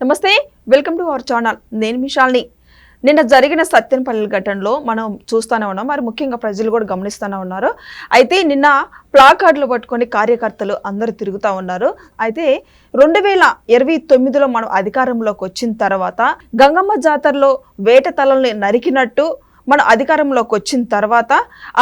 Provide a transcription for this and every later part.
నమస్తే welcome to our channel. నేను మిషాల్ని నిన్న జరిగిన సత్యనపల్లి ఘటనలో మనం చూస్తూనే ఉన్నాం. మరి ముఖ్యంగా ప్రజలు కూడా గమనిస్తూనే ఉన్నారు. అయితే నిన్న ప్లాకార్డులు పట్టుకొని కార్యకర్తలు అందరూ తిరుగుతూ ఉన్నారు. అయితే రెండు వేల ఇరవై తొమ్మిదిలో మనం అధికారంలోకి వచ్చిన తర్వాత గంగమ్మ జాతరలో వేట తలల్ని నరికినట్టు మన అధికారంలోకి వచ్చిన తర్వాత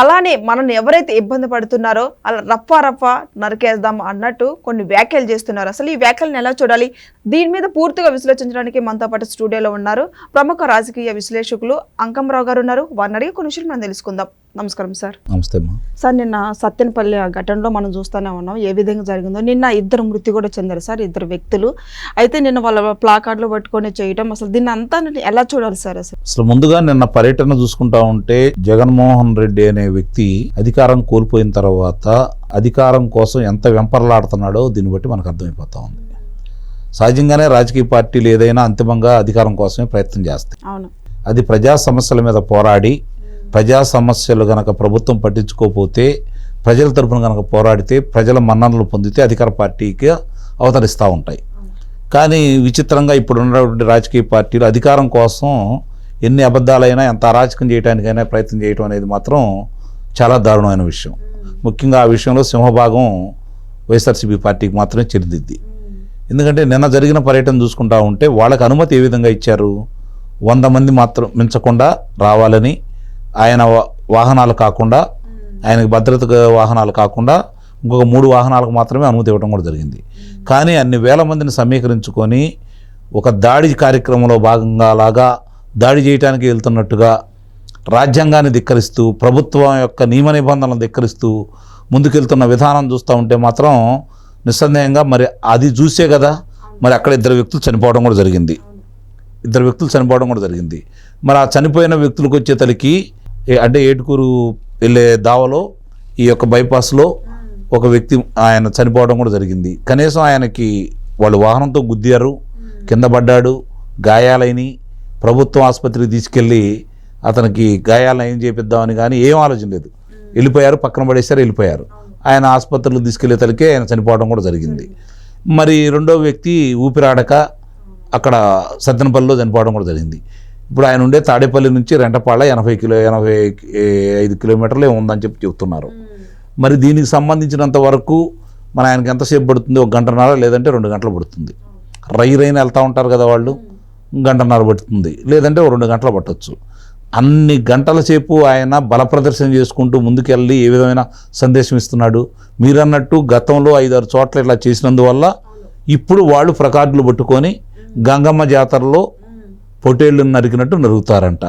అలానే మనల్ని ఎవరైతే ఇబ్బంది పడుతున్నారో అలా రప్ప రప్ప నరికేద్దాం అన్నట్టు కొన్ని వ్యాఖ్యలు చేస్తున్నారు. అసలు ఈ వ్యాఖ్యలను ఎలా చూడాలి? దీని మీద పూర్తిగా విశ్లేషించడానికి మనతో పాటు స్టూడియోలో ఉన్నారు ప్రముఖ రాజకీయ విశ్లేషకులు అంకంరావు గారు ఉన్నారు. వారిని అడిగి కొన్ని విషయాలు మనం తెలుసుకుందాం. నమస్కారం సార్. నమస్తే అమ్మా. సార్ నిన్న సత్యనపల్లి ఘటనలో మనం చూస్తూనే ఉన్నాం. ఏ విధంగా జరిగిందో. నిన్న ఇద్దరు మృతి కూడా చెందారు సార్ ఇద్దరు వ్యక్తులు. అయితే నిన్న వాళ్ళ ప్లాకార్డులు పట్టుకొని చేయడం అసలు దీన్ని అంతా ఎలా చూడాలి సార్ అసలు? అసలు ముందుగా నిన్న పర్యటన చూసుకుంటా ఉంటే జగన్మోహన్ రెడ్డి అనే వ్యక్తి అధికారం కోల్పోయిన తర్వాత అధికారం కోసం ఎంత వెంపర్లాడుతున్నాడో దీన్ని బట్టి మనకు అర్థమైపోతా ఉంది. సహజంగానే రాజకీయ పార్టీలు ఏదైనా అంతిమంగా అధికారం కోసమే ప్రయత్నం చేస్తాయి. అవును. అది ప్రజా సమస్యల మీద పోరాడి ప్రజా సమస్యలు గనక ప్రభుత్వం పట్టించుకోకపోతే ప్రజల తరపున గనక పోరాడితే ప్రజల మన్ననలు పొందితే అధికార పార్టీకి అవతరిస్తూ ఉంటాయి. కానీ విచిత్రంగా ఇప్పుడు ఉన్నటువంటి రాజకీయ పార్టీలు అధికారం కోసం ఎన్ని అబద్ధాలైనా ఎంత అరాచకం చేయడానికైనా ప్రయత్నం చేయడం అనేది మాత్రం చాలా దారుణమైన విషయం. ముఖ్యంగా ఆ విషయంలో సింహభాగం వైఎస్ఆర్సీపీ పార్టీకి మాత్రమే చెందిద్ది ఎందుకంటే నిన్న జరిగిన పర్యటన చూసుకుంటా ఉంటే వాళ్ళకి అనుమతి ఏ విధంగా ఇచ్చారు? వంద మంది మాత్రం మించకుండా రావాలని ఆయన వాహనాలు కాకుండా ఆయనకు భద్రత వాహనాలు కాకుండా ఇంకొక మూడు వాహనాలకు మాత్రమే అనుమతి ఇవ్వడం కూడా జరిగింది. కానీ అన్ని వేల మందిని సమీకరించుకొని ఒక దాడి కార్యక్రమంలో భాగంగా లాగా దాడి చేయడానికి వెళ్తున్నట్టుగా రాజ్యాంగాన్ని ధిక్కరిస్తూ ప్రభుత్వం యొక్క నియమ నిబంధనలను ధిక్కరిస్తూ ముందుకెళ్తున్న విధానం చూస్తూ ఉంటే మాత్రం నిస్సందేహంగా మరి అది చూసే కదా మరి అక్కడ ఇద్దరు వ్యక్తులు చనిపోవడం కూడా జరిగింది. ఇద్దరు వ్యక్తులు చనిపోవడం కూడా జరిగింది. మరి ఆ చనిపోయిన వ్యక్తులకు వచ్చేతలకి ఏ- అంటే ఏటుకూరు వెళ్ళే దావలో ఈ యొక్క బైపాస్లో ఒక వ్యక్తి ఆయన చనిపోవడం కూడా జరిగింది. కనీసం ఆయనకి వాళ్ళు వాహనంతో గుద్దారు కింద పడ్డాడు గాయాలైని ప్రభుత్వం ఆసుపత్రికి తీసుకెళ్ళి అతనికి గాయాలను ఏం చేపిద్దామని కానీ ఏం ఆలోచన లేదు. వెళ్ళిపోయారు పక్కన పడేసారు వెళ్ళిపోయారు. ఆయన ఆసుపత్రులకు తీసుకెళ్ళేతలకే ఆయన చనిపోవడం కూడా జరిగింది. మరి రెండో వ్యక్తి ఊపిరాడక అక్కడ సత్తెనపల్లిలో చనిపోవడం కూడా జరిగింది. ఇప్పుడు ఆయన ఉండే తాడేపల్లి నుంచి రెంటపాళ్ళ ఎనభై కిలో ఎనభై ఐదు కిలోమీటర్లు ఉందని చెప్పి చెప్తున్నారు. మరి దీనికి సంబంధించినంత వరకు మన ఆయనకి ఎంతసేపు పడుతుంది? ఒక గంటన్నర లేదంటే రెండు గంటలు పడుతుంది. రై రైన వెళ్తూ ఉంటారు కదా వాళ్ళు. గంటన్నర పడుతుంది. లేదంటే ఒక రెండు గంటలు పట్టొచ్చు. అన్ని గంటల సేపు ఆయన బల ప్రదర్శన చేసుకుంటూ ముందుకెళ్ళి ఏ విధమైన సందేశం ఇస్తున్నాడు? మీరన్నట్టు గతంలో ఐదారు చోట్ల ఇట్లా చేసినందువల్ల ఇప్పుడు వాళ్ళు ప్రకార్డులు పట్టుకొని గంగమ్మ జాతరలో పొటేళ్ళు నరికినట్టు నరుగుతారంట.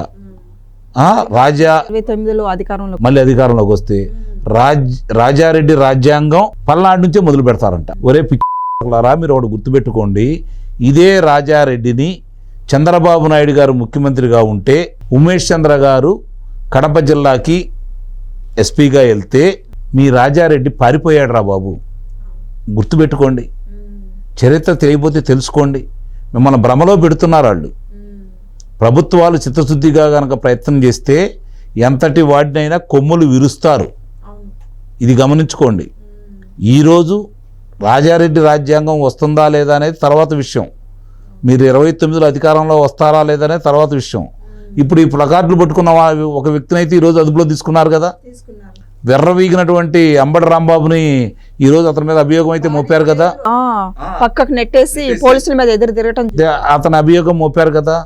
ఆ, రాజా అధికారంలో మళ్ళీ అధికారంలోకి వస్తే రాజ్ రాజారెడ్డి రాజ్యాంగం పల్నాడు నుంచే మొదలు పెడతారంట. ఒరే పిచ్చారా మీరు ఒకటి గుర్తుపెట్టుకోండి. ఇదే రాజారెడ్డిని చంద్రబాబు నాయుడు గారు ముఖ్యమంత్రిగా ఉంటే ఉమేష్ చంద్ర గారు కడప జిల్లాకి ఎస్పీగా వెళ్తే మీ రాజారెడ్డి పారిపోయాడు రా బాబు. గుర్తుపెట్టుకోండి. చరిత్ర తెలియకపోతే తెలుసుకోండి. మిమ్మల్ని భ్రమలో పెడుతున్నారు వాళ్ళు. ప్రభుత్వాలు చిత్తశుద్ధిగా కనుక ప్రయత్నం చేస్తే ఎంతటి వాడినైనా కొమ్ములు విరుస్తారు. ఇది గమనించుకోండి. ఈరోజు రాజారెడ్డి రాజ్యాంగం వస్తుందా లేదా అనేది తర్వాత విషయం. మీరు ఇరవై తొమ్మిదిలో అధికారంలో వస్తారా లేదా అనేది తర్వాత విషయం. ఇప్పుడు ఈ ప్లకార్డులు పట్టుకున్న ఒక వ్యక్తిని అయితే ఈరోజు అదుపులో తీసుకున్నారు కదా? వెర్రవీగినటువంటి అంబడి రాంబాబుని ఈరోజు అతని మీద అభియోగం అయితే మోపారు కదా? ఆ, పక్కకు నెట్టేసి పోలీసుల మీద ఎదురు తిరగటం అతని అభియోగం మోపారు కదా?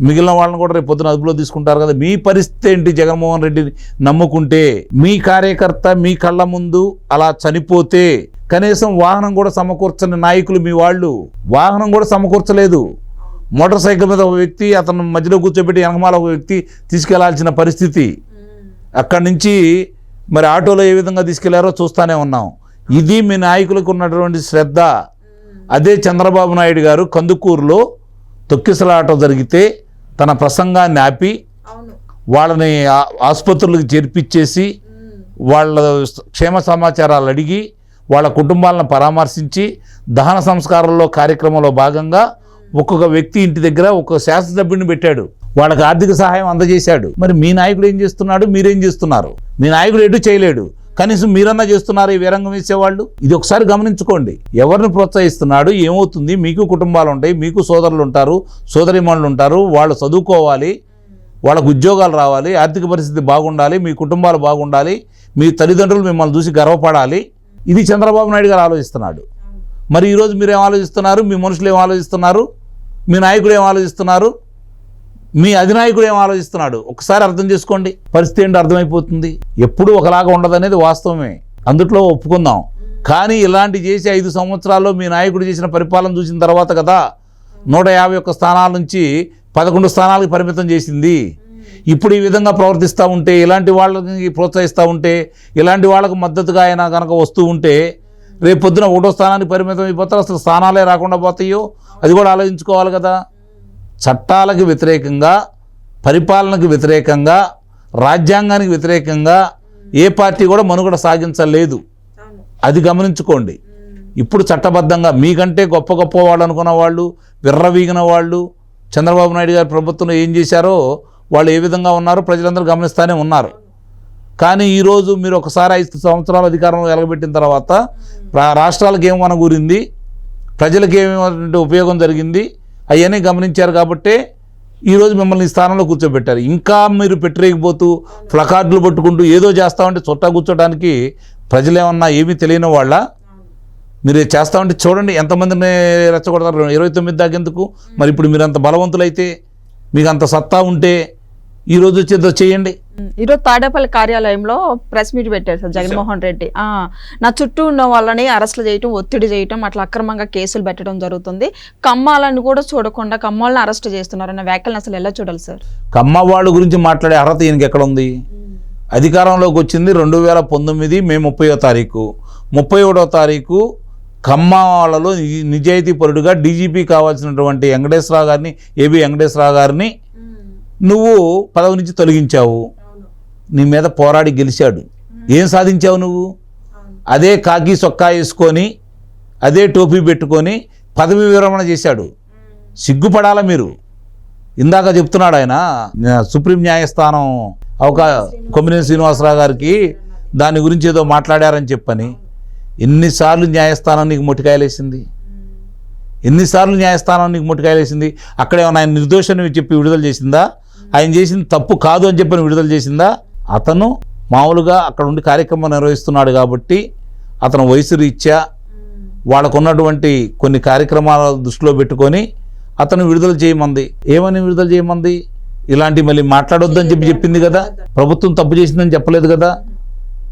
మిగిలిన వాళ్ళని కూడా రేపు పొద్దున అదుపులో తీసుకుంటారు కదా. మీ పరిస్థితి ఏంటి జగన్మోహన్ రెడ్డిని నమ్ముకుంటే? మీ కార్యకర్త మీ కళ్ళ ముందు అలా చనిపోతే కనీసం వాహనం కూడా సమకూర్చని నాయకులు మీ వాళ్ళు. వాహనం కూడా సమకూర్చలేదు. మోటార్ సైకిల్ మీద ఒక వ్యక్తి అతను మధ్యలో కూర్చోబెట్టి వెనకమాల ఒక వ్యక్తి తీసుకెళ్ళాల్సిన పరిస్థితి. అక్కడి నుంచి మరి ఆటోలో ఏ విధంగా తీసుకెళ్ళారో చూస్తూనే ఉన్నాం. ఇది మీ నాయకులకు ఉన్నటువంటి శ్రద్ధ. అదే చంద్రబాబు నాయుడు గారు కందుకూరులో తొక్కిసలాట జరిగితే తన ప్రసంగాన్ని ఆపి వాళ్ళని ఆసుపత్రులకు చేర్పిచ్చేసి వాళ్ళ క్షేమ సమాచారాలు అడిగి వాళ్ళ కుటుంబాలను పరామర్శించి దహన సంస్కారంలో కార్యక్రమంలో భాగంగా ఒక్కొక్క వ్యక్తి ఇంటి దగ్గర ఒక్కొక్క శాసనసభ్యుడిని పెట్టాడు. వాళ్ళకి ఆర్థిక సహాయం అందజేశాడు. మరి మీ నాయకుడు ఏం చేస్తున్నాడు? మీరేం చేస్తున్నారు? మీ నాయకుడు ఎటు చేయలేడు. కనీసం మీరన్నా చేస్తున్నారు ఈ విరంగం వేసేవాళ్ళు? ఇది ఒకసారి గమనించుకోండి. ఎవరిని ప్రోత్సహిస్తున్నాడు? ఏమవుతుంది? మీకు కుటుంబాలు ఉంటాయి మీకు సోదరులు ఉంటారు సోదరిమణులు ఉంటారు వాళ్ళు చదువుకోవాలి వాళ్ళకు ఉద్యోగాలు రావాలి ఆర్థిక పరిస్థితి బాగుండాలి మీ కుటుంబాలు బాగుండాలి మీ తల్లిదండ్రులు మిమ్మల్ని చూసి గర్వపడాలి. ఇది చంద్రబాబు నాయుడు గారు ఆలోచిస్తున్నాడు. మరి ఈరోజు మీరు ఏం ఆలోచిస్తున్నారు? మీ మనుషులు ఏం ఆలోచిస్తున్నారు? మీ నాయకుడు ఏం ఆలోచిస్తున్నారు? మీ అధినాయకుడు ఏం ఆలోచిస్తున్నాడు? ఒకసారి అర్థం చేసుకోండి. పరిస్థితి ఏంటో అర్థమైపోతుంది. ఎప్పుడూ ఒకలాగా ఉండదనేది వాస్తవమే. అందుట్లో ఒప్పుకుందాం. కానీ ఇలాంటి చేసి ఐదు సంవత్సరాల్లో మీ నాయకుడు చేసిన పరిపాలన చూసిన తర్వాత కదా నూట యాభై ఒక్క స్థానాల నుంచి పదకొండు స్థానాలకు పరిమితం చేసింది. ఇప్పుడు ఈ విధంగా ప్రవర్తిస్తూ ఉంటే ఇలాంటి వాళ్ళకి ప్రోత్సహిస్తూ ఉంటే ఇలాంటి వాళ్ళకు మద్దతుగా ఆయన కనుక వస్తూ ఉంటే రేపు పొద్దున ఒకటో స్థానానికి పరిమితం అయిపోతారు. అసలు స్థానాలే రాకుండా పోతాయో? అది కూడా ఆలోచించుకోవాలి కదా. చట్టాలకు వ్యతిరేకంగా పరిపాలనకు వ్యతిరేకంగా రాజ్యాంగానికి వ్యతిరేకంగా ఏ పార్టీ కూడా మనుగడ సాగించలేదు. అది గమనించుకోండి. ఇప్పుడు చట్టబద్ధంగా మీకంటే గొప్ప గొప్ప వాళ్ళు అనుకున్న వాళ్ళు విర్రవీగిన వాళ్ళు చంద్రబాబు నాయుడు గారి ప్రభుత్వంలో ఏం చేశారో వాళ్ళు ఏ విధంగా ఉన్నారో ప్రజలందరూ గమనిస్తూనే ఉన్నారు. కానీ ఈరోజు మీరు ఒకసారి ఐదు సంవత్సరాల అధికారంలో ఎలగబెట్టిన తర్వాత రా- రాష్ట్రాలకు ఏం వనగూరింది? ప్రజలకు ఏమేటువంటి ఉపయోగం జరిగింది? అవన్నీ గమనించారు కాబట్టే ఈరోజు మిమ్మల్ని స్థానంలో కూర్చోబెట్టారు. ఇంకా మీరు పెట్టరేకపోతూ ప్లకార్డులు పట్టుకుంటూ ఏదో చేస్తామంటే చుట్టా కూర్చోడానికి ప్రజలు ఏమన్నా ఏమీ తెలియని వాళ్ళ? మీరు చేస్తామంటే చూడండి ఎంతమందిని రెచ్చగొడతారు. ఇరవై తొమ్మిది దాకా ఎందుకు మరి ఇప్పుడు మీరు అంత బలవంతులైతే మీకు అంత సత్తా ఉంటే ఈ రోజు వచ్చేదో చేయండి ఈరోజు తాడేపల్లి కార్యాలయంలో ప్రెస్ మీట్ పెట్టారు సార్ జగన్మోహన్ రెడ్డి. ఆ, నా చుట్టూ ఉన్న వాళ్ళని అరెస్టులు చేయటం ఒత్తిడి చేయటం అట్లా అక్రమంగా కేసులు పెట్టడం జరుగుతుంది. కమ్మాలను కూడా చూడకుండా కమ్మాలను అరెస్ట్ చేస్తున్నారు అన్న వ్యాఖ్యలను అసలు ఎలా చూడాలి సార్? కమ్మ వాళ్ళ గురించి మాట్లాడే అర్హత ఈయనకి ఎక్కడ ఉంది అధికారంలోకి వచ్చింది రెండు వేల పంతొమ్మిది మే ముప్పయో తారీఖు. ముప్పై ఒకటో తారీఖు కమ్మ వాళ్ళలో నిజాయితీ పరుడుగా డీజీపీ కావాల్సినటువంటి వెంకటేశ్వరరావు గారిని ఏబి వెంకటేశ్వరరావు గారిని నువ్వు పదవి నుంచి తొలగించావు. నీ మీద పోరాడి గెలిచాడు. ఏం సాధించావు నువ్వు? అదే కాకి సొక్కా వేసుకొని అదే టోపీ పెట్టుకొని పదవి విరమణ చేశాడు. సిగ్గుపడాలా మీరు? ఇందాక చెప్తున్నాడు ఆయన సుప్రీం న్యాయస్థానం ఒక కొమ్మినేని శ్రీనివాసరావు గారికి దాని గురించి ఏదో మాట్లాడారని చెప్పని ఎన్నిసార్లు న్యాయస్థానం నీకు మొట్టికాయలేసింది? ఎన్నిసార్లు న్యాయస్థానం నీకు మొట్టికాయలేసింది? అక్కడ ఆయన నిర్దోషని చెప్పి విడుదల చేసిందా? ఆయన చేసింది తప్పు కాదు అని చెప్పని విడుదల చేసిందా? అతను మామూలుగా అక్కడ ఉండి కార్యక్రమం నిర్వహిస్తున్నాడు కాబట్టి అతను వయసు రీత్యా వాళ్ళకున్నటువంటి కొన్ని కార్యక్రమాల దృష్టిలో పెట్టుకొని అతను విడుదల చేయమంది. ఏమని విడుదల చేయమంది? ఇలాంటి మళ్ళీ మాట్లాడొద్దని చెప్పి చెప్పింది కదా? ప్రభుత్వం తప్పు చేసిందని చెప్పలేదు కదా?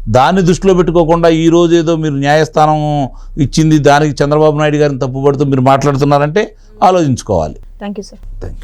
దాన్ని దృష్టిలో పెట్టుకోకుండా ఈ రోజు ఏదో మీరు న్యాయస్థానం ఇచ్చింది దానికి చంద్రబాబు నాయుడు గారిని తప్పుపడుతూ మీరు మాట్లాడుతున్నారంటే ఆలోచించుకోవాలి. Thank you sir thank you